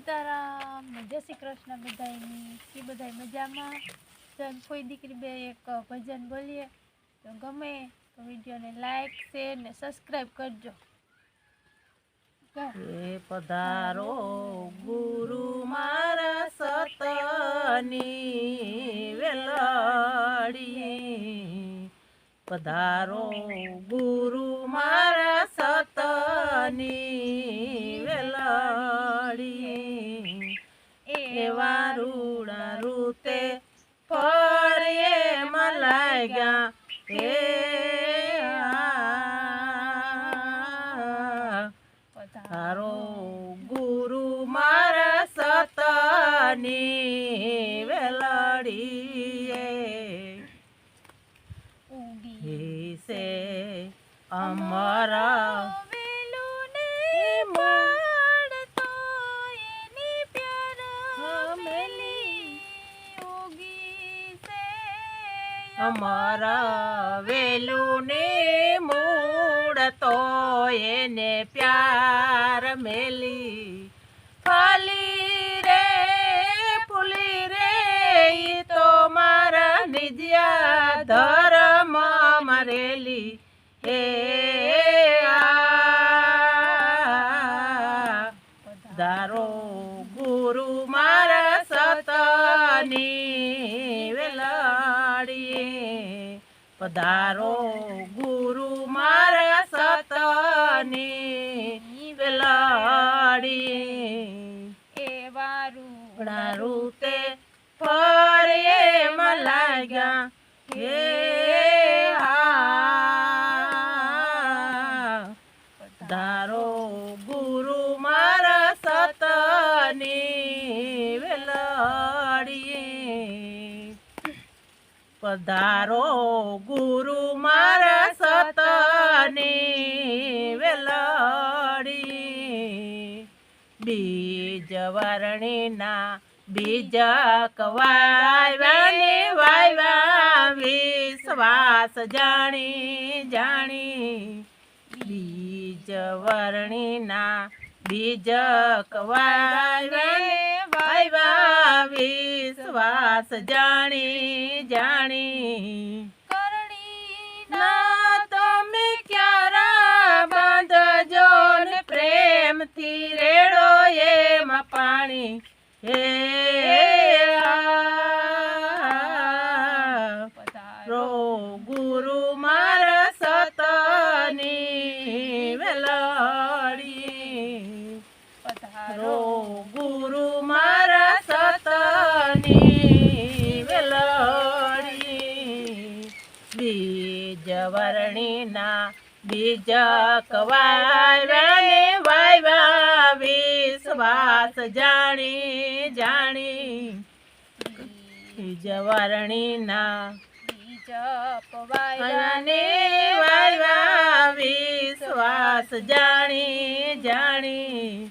સીતારામ જય શ્રી કૃષ્ણ બધાની શ્રી બધાય મજામાં? તો કોઈ દીકરી બે એક ભજન બોલીએ, તો ગમે તો વિડીયોને લાઈક, શેર ને સબસ્ક્રાઈબ કરજો. એ પધારો ગુરુ મારા સતની વેલડી. પધારો. ગુરુ મારા સતની વેલડી. એવા રૂડા રૂતે ફરીએ મલાગ્યા હે પધારો. ગુરુ મારા સતની વેલડીએ મળતો છે અમારા વેલુને મૂળ તો એને પ્યાર મેલી. ફાલી રે ફૂલી રે તો મારા નિજ્યા ધર્મ મરેલી. હે દારો ગુરુ મારા સતની વેલાડીએ. પધારો પધારો ગુરુ મારા સતની વેલડી. બીજ વર્ણિના બીજ કવાયવાને વાયવા વિશ્વાસ જાણી જાણી. બીજ વર્ણિના બીજ કવાયવાને વાયવા વિશ્વાસ જાણી જાણી કરણી ના તમે ક્યારા બાંધજો ને પ્રેમથી રેડો એમાં પાણી હે આ. બીજ વર્ણિના બીજ કવાયવાને વાયવા વિશ્વાસ જાણી જાણી. બીજ વર્ણિના બીજ પવાયા વાયવાને વાયવા વિશ્વાસ જાણી જાણી.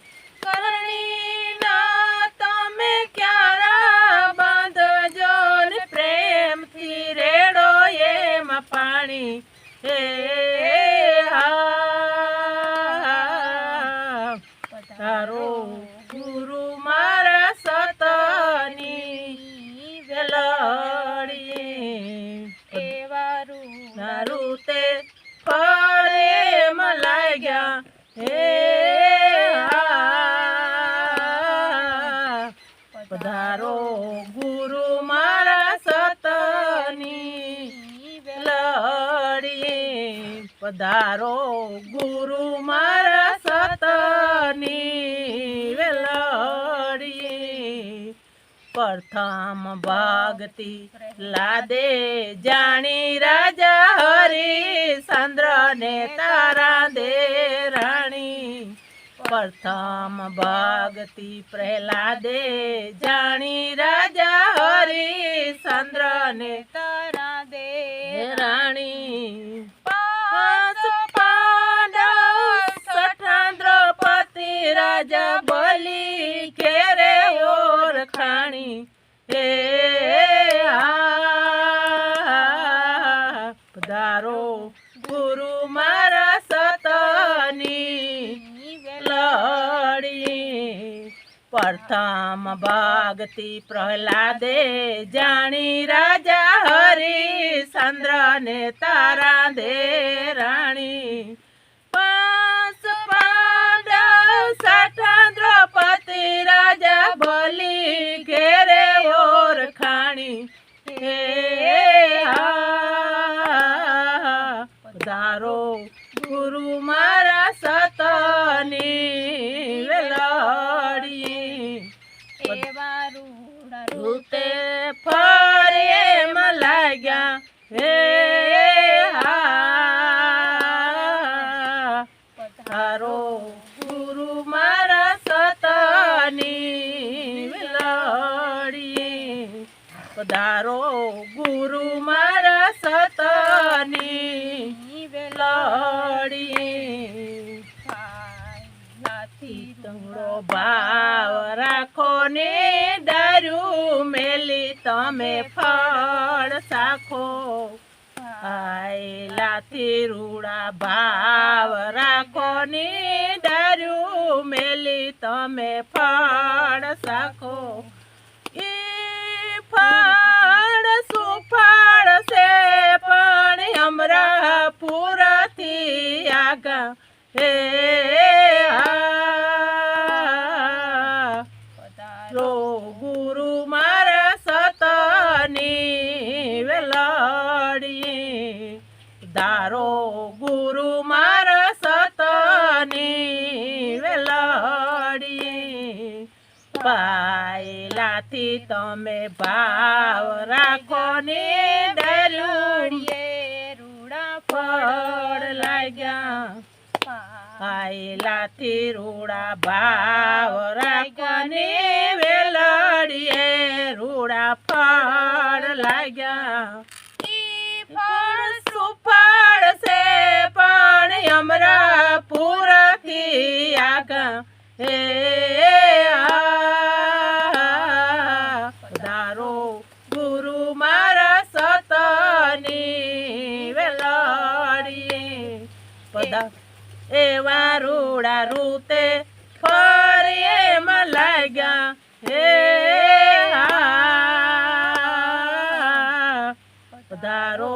પધારો ગુરુ મારા સતની વેલડી. પ્રથમ ભક્તિ લાદે જાણી રાજા હરિચંદ્ર ને તારા દે રાણી. પ્રથમ ભક્તિ પ્રહલાદે જાણી રાજા બલી કેરે ઓળખાણી હે પધારો ગુરુ મારા સતની લડી. પ્રથમ ભક્તિ પ્રહલાદે જાણી રાજા હરિશ્ચંદ્ર ને તારા દે રાણી. બલી ઘેરે ઓરખાણી હે પધારો ગુરુ મારા સતની વેલાડી એવા રૂતે ફરે એમ લાગ્યા. હા તમરો ભાવ રાખો ને દારૂ મેલી તમે ફળ સાખો આયલાથી રૂડા ભાવ રાખો ને દારૂ મેલી તમે ફળ સાખો એ ફળ સુફળ છે પણ હમરા પૂરથી આગા હે, આ રો ગુરુ મારા સતની વેલડી દારો ગુરુ મારા સતની વેલડી પાયલાથી તમે ભાવ રાખો ને આયલાથી રૂડા ભાવ રાખને વેલડીએ રૂડા ફળ લાગ્યા. ફળ સુફળ છે પણ અમરા પૂરથી આગા. હે, આ ગુરુ પધા એવા રૂડા રૂતે ફરી એમ લાગ્યા હે પધારો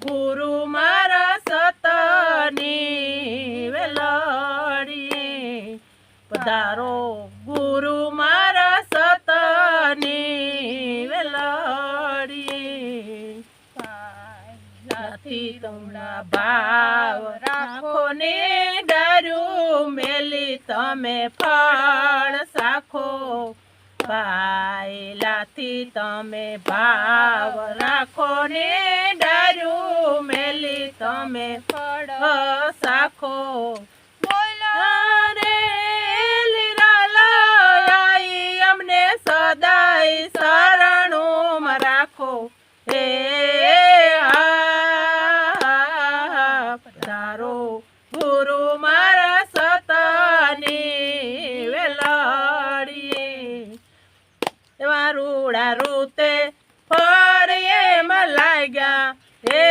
ગુરુ મારા સતની વેલડી પધારો ભાવ રાખો ને મેલી તમે ફળ સાખો. પાયલાથી તમે ભાવ રાખો ને ડરું મેલી તમે ફળ સાખો. રૂડા રૂતે ફરી એમ લાગ્યા હે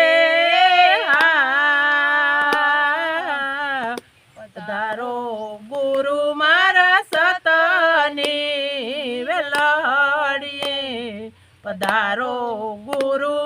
પધારો ગુરુ મારા સતની વેલડી પધારો ગુરુ